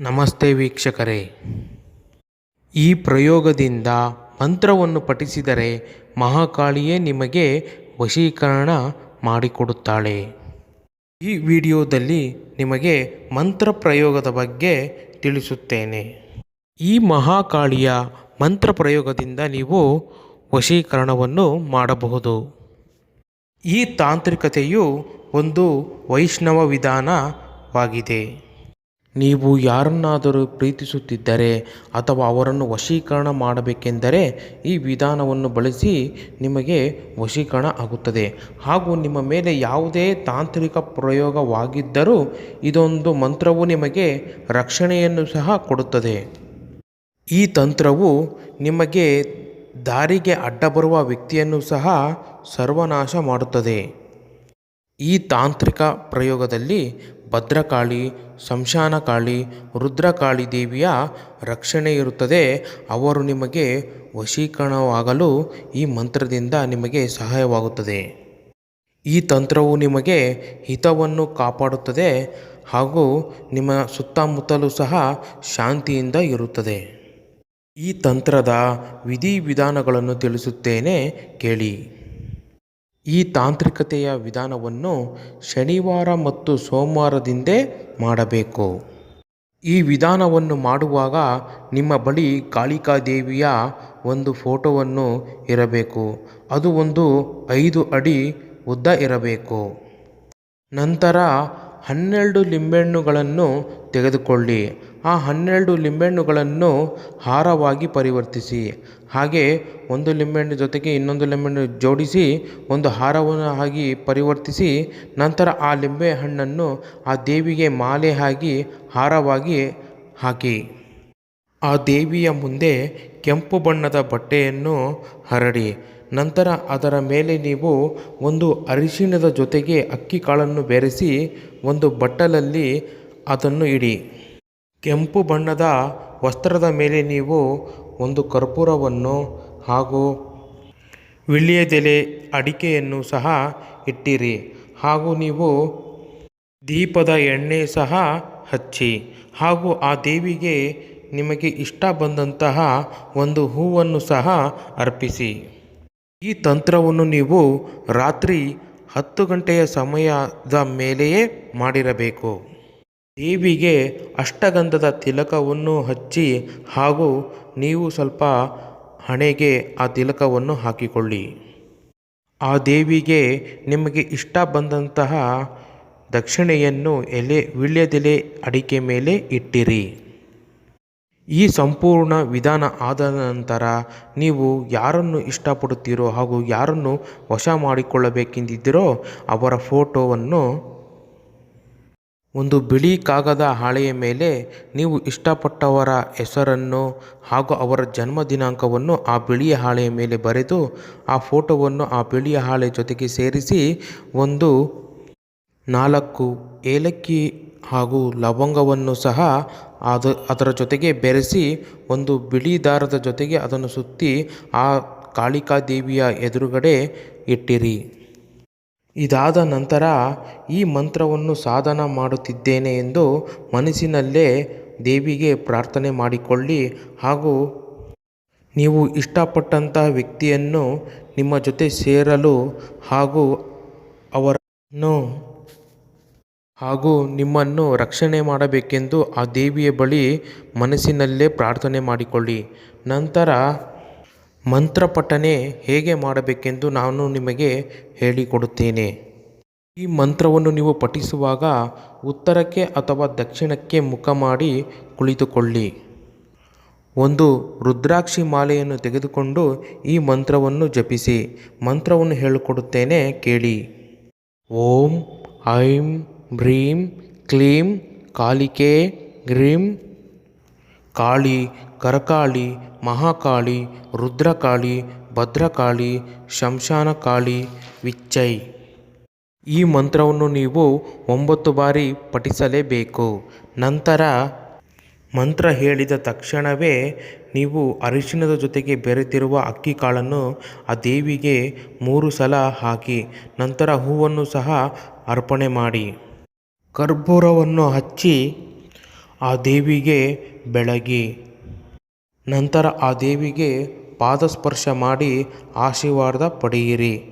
ನಮಸ್ತೆ ವೀಕ್ಷಕರೇ. ಈ ಪ್ರಯೋಗದಿಂದ ಮಂತ್ರವನ್ನು ಪಠಿಸಿದರೆ ಮಹಾಕಾಳಿಯೇ ನಿಮಗೆ ವಶೀಕರಣ ಮಾಡಿಕೊಡುತ್ತಾಳೆ. ಈ ವಿಡಿಯೋದಲ್ಲಿ ನಿಮಗೆ ಮಂತ್ರ ಪ್ರಯೋಗದ ಬಗ್ಗೆ ತಿಳಿಸುತ್ತೇನೆ. ಈ ಮಹಾಕಾಳಿಯ ಮಂತ್ರ ಪ್ರಯೋಗದಿಂದ ನೀವು ವಶೀಕರಣವನ್ನು ಮಾಡಬಹುದು. ಈ ತಾಂತ್ರಿಕತೆಯು ಒಂದು ವೈಷ್ಣವ ವಿಧಾನವಾಗಿದೆ. ನೀವು ಯಾರನ್ನಾದರೂ ಪ್ರೀತಿಸುತ್ತಿದ್ದರೆ ಅಥವಾ ಅವರನ್ನು ವಶೀಕರಣ ಮಾಡಬೇಕೆಂದರೆ ಈ ವಿಧಾನವನ್ನು ಬಳಸಿ ನಿಮಗೆ ವಶೀಕರಣ ಆಗುತ್ತದೆ. ಹಾಗೂ ನಿಮ್ಮ ಮೇಲೆ ಯಾವುದೇ ತಾಂತ್ರಿಕ ಪ್ರಯೋಗವಾಗಿದ್ದರೂ ಇದೊಂದು ಮಂತ್ರವು ನಿಮಗೆ ರಕ್ಷಣೆಯನ್ನು ಸಹ ಕೊಡುತ್ತದೆ. ಈ ತಂತ್ರವು ನಿಮಗೆ ದಾರಿಗೆ ಅಡ್ಡ ಬರುವ ವ್ಯಕ್ತಿಯನ್ನು ಸಹ ಸರ್ವನಾಶ ಮಾಡುತ್ತದೆ. ಈ ತಾಂತ್ರಿಕ ಪ್ರಯೋಗದಲ್ಲಿ ಭದ್ರಕಾಳಿ, ಶಂಶಾನಕಾಳಿ, ರುದ್ರಕಾಳಿ ದೇವಿಯ ರಕ್ಷಣೆ ಇರುತ್ತದೆ. ಅವರು ನಿಮಗೆ ವಶೀಕರಣವಾಗಲು ಈ ಮಂತ್ರದಿಂದ ನಿಮಗೆ ಸಹಾಯವಾಗುತ್ತದೆ. ಈ ತಂತ್ರವು ನಿಮಗೆ ಹಿತವನ್ನು ಕಾಪಾಡುತ್ತದೆ ಹಾಗೂ ನಿಮ್ಮ ಸುತ್ತಮುತ್ತಲೂ ಸಹ ಶಾಂತಿಯಿಂದ ಇರುತ್ತದೆ. ಈ ತಂತ್ರದ ವಿಧಿವಿಧಾನಗಳನ್ನು ತಿಳಿಸುತ್ತೇನೆ ಕೇಳಿ. ಈ ತಾಂತ್ರಿಕತೆಯ ವಿಧಾನವನ್ನು ಶನಿವಾರ ಮತ್ತು ಸೋಮವಾರದಿಂದೇ ಮಾಡಬೇಕು. ಈ ವಿಧಾನವನ್ನು ಮಾಡುವಾಗ ನಿಮ್ಮ ಬಳಿ ಕಾಳಿಕಾದೇವಿಯ ಒಂದು ಫೋಟೋವನ್ನು ಇರಬೇಕು. ಅದು ಒಂದು ಐದು ಅಡಿ ಉದ್ದ ಇರಬೇಕು. ನಂತರ ಹನ್ನೆರಡು ಲಿಂಬೆಹಣ್ಣುಗಳನ್ನು ತೆಗೆದುಕೊಳ್ಳಿ. ಆ ಹನ್ನೆರಡು ಲಿಂಬೆಹಣ್ಣುಗಳನ್ನು ಹಾರವಾಗಿ ಪರಿವರ್ತಿಸಿ. ಹಾಗೆ ಒಂದು ಲಿಂಬೆಹಣ್ಣು ಜೊತೆಗೆ ಇನ್ನೊಂದು ಲಿಂಬೆಹಣ್ಣು ಜೋಡಿಸಿ ಒಂದು ಹಾರವನ್ನು ಆಗಿ ಪರಿವರ್ತಿಸಿ ನಂತರ ಆ ಲಿಂಬೆ ಹಣ್ಣನ್ನು ಆ ದೇವಿಗೆ ಮಾಲೆ ಆಗಿ ಹಾರವಾಗಿ ಹಾಕಿ. ಆ ದೇವಿಯ ಮುಂದೆ ಕೆಂಪು ಬಣ್ಣದ ಬಟ್ಟೆಯನ್ನು ಹರಡಿ. ನಂತರ ಅದರ ಮೇಲೆ ನೀವು ಒಂದು ಅರಿಶಿಣದ ಜೊತೆಗೆ ಅಕ್ಕಿ ಕಾಳನ್ನು ಬೆರೆಸಿ ಒಂದು ಬಟ್ಟಲಲ್ಲಿ ಅದನ್ನು ಇಡಿ. ಕೆಂಪು ಬಣ್ಣದ ವಸ್ತ್ರದ ಮೇಲೆ ನೀವು ಒಂದು ಕರ್ಪೂರವನ್ನು ಹಾಗೂ ವಿಳ್ಯದೆಲೆ ಅಡಿಕೆಯನ್ನು ಸಹ ಇಟ್ಟಿರಿ ಹಾಗೂ ನೀವು ದೀಪದ ಎಣ್ಣೆ ಸಹ ಹಚ್ಚಿ ಹಾಗೂ ಆ ದೇವಿಗೆ ನಿಮಗೆ ಇಷ್ಟ ಬಂದಂತಹ ಒಂದು ಹೂವನ್ನು ಸಹ ಅರ್ಪಿಸಿ. ಈ ತಂತ್ರವನ್ನು ನೀವು ರಾತ್ರಿ ಹತ್ತು ಗಂಟೆಯ ಸಮಯದ ಮೇಲೆಯೇ ಮಾಡಿರಬೇಕು. ದೇವಿಗೆ ಅಷ್ಟಗಂಧದ ತಿಲಕವನ್ನು ಹಚ್ಚಿ ಹಾಗೂ ನೀವು ಸ್ವಲ್ಪ ಹಣೆಗೆ ಆ ತಿಲಕವನ್ನು ಹಾಕಿಕೊಳ್ಳಿ. ಆ ದೇವಿಗೆ ನಿಮಗೆ ಇಷ್ಟ ಬಂದಂತಹ ದಕ್ಷಿಣೆಯನ್ನು ಎಲೆ, ವೀಳ್ಯದೆಲೆ ಅಡಿಕೆ ಮೇಲೆ ಇಟ್ಟಿರಿ. ಈ ಸಂಪೂರ್ಣ ವಿಧಾನ ಆದ ನಂತರ ನೀವು ಯಾರನ್ನು ಇಷ್ಟಪಡುತ್ತೀರೋ ಹಾಗೂ ಯಾರನ್ನು ವಶ ಮಾಡಿಕೊಳ್ಳಬೇಕೆಂದಿದ್ದೀರೋ ಅವರ ಫೋಟೋವನ್ನು ಒಂದು ಬಿಳಿ ಕಾಗದ ಹಾಳೆಯ ಮೇಲೆ ನೀವು ಇಷ್ಟಪಟ್ಟವರ ಹೆಸರನ್ನು ಹಾಗೂ ಅವರ ಜನ್ಮ ದಿನಾಂಕವನ್ನು ಆ ಬಿಳಿಯ ಹಾಳೆಯ ಮೇಲೆ ಬರೆದು ಆ ಫೋಟೋವನ್ನು ಆ ಬಿಳಿಯ ಹಾಳೆ ಜೊತೆಗೆ ಸೇರಿಸಿ ಒಂದು ನಾಲ್ಕು ಏಲಕ್ಕಿ ಹಾಗೂ ಲವಂಗವನ್ನು ಸಹ ಅದು, ಅದರ ಜೊತೆಗೆ ಬೆರೆಸಿ ಒಂದು ಬಿಳಿ ದಾರದ ಜೊತೆಗೆ ಅದನ್ನು ಸುತ್ತಿ ಆ ಕಾಳಿಕಾದೇವಿಯ ಎದುರುಗಡೆ ಇಟ್ಟಿರಿ. ಇದಾದ ನಂತರ ಈ ಮಂತ್ರವನ್ನು ಸಾಧನ ಮಾಡುತ್ತಿದ್ದೇನೆ ಎಂದು ಮನಸ್ಸಿನಲ್ಲೇ ದೇವಿಗೆ ಪ್ರಾರ್ಥನೆ ಮಾಡಿಕೊಳ್ಳಿ ಹಾಗೂ ನೀವು ಇಷ್ಟಪಟ್ಟಂತಹ ವ್ಯಕ್ತಿಯನ್ನು ನಿಮ್ಮ ಜೊತೆ ಸೇರಲು ಹಾಗೂ ಅವರನ್ನು ಹಾಗೂ ನಿಮ್ಮನ್ನು ರಕ್ಷಣೆ ಮಾಡಬೇಕೆಂದು ಆ ದೇವಿಯ ಬಳಿ ಮನಸ್ಸಿನಲ್ಲೇ ಪ್ರಾರ್ಥನೆ ಮಾಡಿಕೊಳ್ಳಿ. ನಂತರ ಮಂತ್ರ ಪಠನೆ ಹೇಗೆ ಮಾಡಬೇಕೆಂದು ನಾನು ನಿಮಗೆ ಹೇಳಿಕೊಡುತ್ತೇನೆ. ಈ ಮಂತ್ರವನ್ನು ನೀವು ಪಠಿಸುವಾಗ ಉತ್ತರಕ್ಕೆ ಅಥವಾ ದಕ್ಷಿಣಕ್ಕೆ ಮುಖ ಮಾಡಿ ಕುಳಿತುಕೊಳ್ಳಿ. ಒಂದು ರುದ್ರಾಕ್ಷಿ ಮಾಲೆಯನ್ನು ತೆಗೆದುಕೊಂಡು ಈ ಮಂತ್ರವನ್ನು ಜಪಿಸಿ. ಮಂತ್ರವನ್ನು ಹೇಳಿಕೊಡುತ್ತೇನೆ ಕೇಳಿ. ಓಂ, ಐಂ ಭ್ರೀಂ, ಕ್ಲೀಂ, ಕಾಲಿಕೆ, ಗ್ರೀಂ, ಕಾಳಿ, ಕರಕಾಳಿ, ಮಹಾಕಾಳಿ, ರುದ್ರಕಾಳಿ, ಭದ್ರಕಾಳಿ, ಶಂಶಾನಕಾಳಿ, ವಿಚ್ಚೈ. ಈ ಮಂತ್ರವನ್ನು ನೀವು ಒಂಬತ್ತು ಬಾರಿ ಪಠಿಸಲೇಬೇಕು. ನಂತರ ಮಂತ್ರ ಹೇಳಿದ ತಕ್ಷಣವೇ ನೀವು ಅರಿಶಿಣದ ಜೊತೆಗೆ ಬೆರೆತಿರುವ ಅಕ್ಕಿ ಕಾಳನ್ನು ಆ ದೇವಿಗೆ ಮೂರು ಸಲ ಹಾಕಿ, ನಂತರ ಹೂವನ್ನು ಸಹ ಅರ್ಪಣೆ ಮಾಡಿ. ಕರ್ಪೂರವನ್ನು ಹಚ್ಚಿ ಆ ದೇವಿಗೆ ಬೆಳಗಿ. ನಂತರ ಆ ದೇವಿಗೆ ಪಾದಸ್ಪರ್ಶ ಮಾಡಿ ಆಶೀರ್ವಾದ ಪಡೆಯಿರಿ.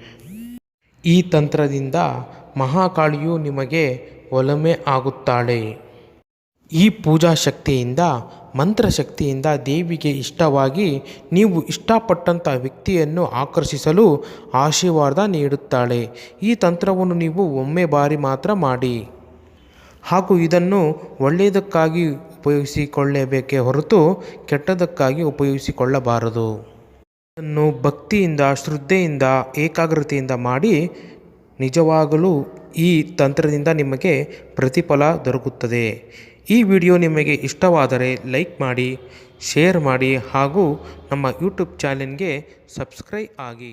ಈ ತಂತ್ರದಿಂದ ಮಹಾಕಾಳಿಯು ನಿಮಗೆ ಒಲಮೆ ಆಗುತ್ತಾಳೆ. ಈ ಪೂಜಾ ಶಕ್ತಿಯಿಂದ ಮಂತ್ರಶಕ್ತಿಯಿಂದ ದೇವಿಗೆ ಇಷ್ಟವಾಗಿ ನೀವು ಇಷ್ಟಪಟ್ಟಂಥ ವ್ಯಕ್ತಿಯನ್ನು ಆಕರ್ಷಿಸಲು ಆಶೀರ್ವಾದ ನೀಡುತ್ತಾಳೆ. ಈ ತಂತ್ರವನ್ನು ನೀವು ಒಮ್ಮೆ ಬಾರಿ ಮಾತ್ರ ಮಾಡಿ. ಹಾಗೂ ಇದನ್ನು ಒಳ್ಳೆಯದಕ್ಕಾಗಿ ಉಪಯೋಗಿಸಿಕೊಳ್ಳಬೇಕೇ ಹೊರತು ಕೆಟ್ಟದಕ್ಕಾಗಿ ಉಪಯೋಗಿಸಿಕೊಳ್ಳಬಾರದು. ಇದನ್ನು ಭಕ್ತಿಯಿಂದ, ಶ್ರದ್ಧೆಯಿಂದ, ಏಕಾಗ್ರತೆಯಿಂದ ಮಾಡಿ ನಿಜವಾಗಲೂ ಈ ತಂತ್ರದಿಂದ ನಿಮಗೆ ಪ್ರತಿಫಲ ದೊರಕುತ್ತದೆ. ಈ ವಿಡಿಯೋ ನಿಮಗೆ ಇಷ್ಟವಾದರೆ ಲೈಕ್ ಮಾಡಿ, ಶೇರ್ ಮಾಡಿ ಹಾಗೂ ನಮ್ಮ ಯೂಟ್ಯೂಬ್ ಚಾನೆಲ್ಗೆ ಸಬ್ಸ್ಕ್ರೈಬ್ ಆಗಿ.